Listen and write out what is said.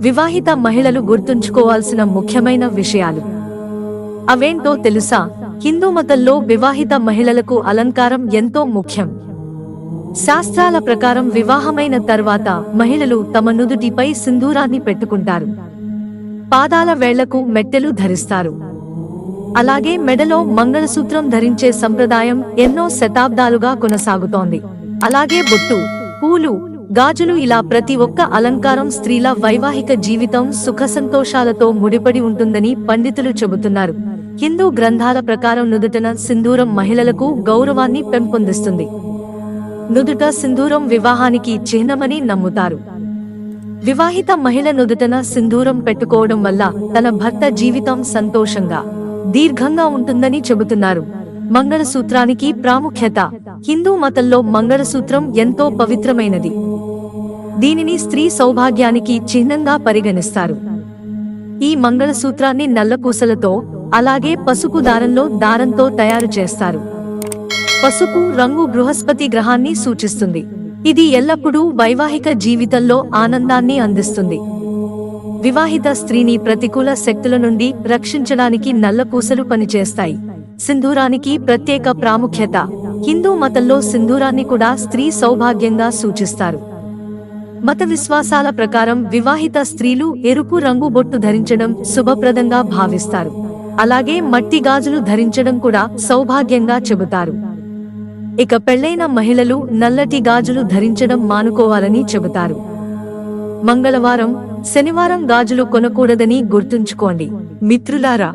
వివాహిత మహిళలు గుర్తుంచుకోవాల్సిన ముఖ్యమైన విషయాలు. అవేంటో తెలుసా? హిందూ మతంలో వివాహిత మహిళలకు అలంకారం ఎంతో ముఖ్యం. శాస్త్రాల ప్రకారం వివాహమైన తర్వాత మహిళలు తమ నుదుటిపై సింధూరాన్ని పెట్టుకుంటారు. పాదాల వేళ్ళకు మెట్టెలు ధరిస్తారు. అలాగే మెడలో మంగళసూత్రం ధరించే సంప్రదాయం ఎన్నో శతాబ్దాలుగా కొనసాగుతోంది. అలాగే బొట్టు పూలు గాజులు ఇలా ప్రతి ఒక్క అలంకారం స్త్రీల వైవాహిక జీవితం సుఖ సంతోషాలతో ముడిపడి ఉంటుందని పండితులు చెబుతున్నారు. హిందూ గ్రంథాల ప్రకారం నుదుటన సింధూరం మహిళలకు గౌరవాన్ని పెంపొందిస్తుంది. నుదుట సింధూరం వివాహానికి చిహ్నమని నమ్ముతారు. వివాహిత మహిళ నుదుటన సింధూరం పెట్టుకోవడం వల్ల తన భర్త జీవితం సంతోషంగా దీర్ఘంగా ఉంటుందని చెబుతున్నారు. మంగళసూత్రానికి ప్రాముఖ్యత. హిందూ మతంలో మంగళసూత్రం ఎంతో పవిత్రమైనది. దీనిని స్త్రీ సౌభాగ్యానికి చిహ్నంగా పరిగణిస్తారు. ఈ మంగళసూత్రాన్ని నల్లపూసలతో అలాగే పసుపు దారంలో దారంతో తయారు చేస్తారు. పసుపు రంగు బృహస్పతి గ్రహాన్ని సూచిస్తుంది. ఇది ఎల్లప్పుడూ వైవాహిక జీవితంలో ఆనందాన్ని అందిస్తుంది. వివాహిత స్త్రీని ప్రతికూల శక్తుల నుండి రక్షించడానికి నల్లపూసలు పనిచేస్తాయి. సింధూరానికి ప్రత్యేక ప్రాముఖ్యత. హిందూ మతంలో సింధూరాన్ని కూడా స్త్రీ సౌభాగ్యంగా సూచిస్తారు. మత విశ్వాసాల ప్రకారం వివాహిత స్త్రీలు ఎరుపు రంగు బొట్టు ధరించడం శుభప్రదంగా భావిస్తారు. అలాగే మట్టి గాజులు ధరించడం కూడా సౌభాగ్యంగా చెబుతారు. ఇక పెళ్ళైన మహిళలు నల్లటి గాజులు ధరించడం మానుకోవాలని చెబుతారు. మంగళవారం శనివారం గాజులు కొనకూడదని గుర్తుంచుకోండి. మిత్రులారా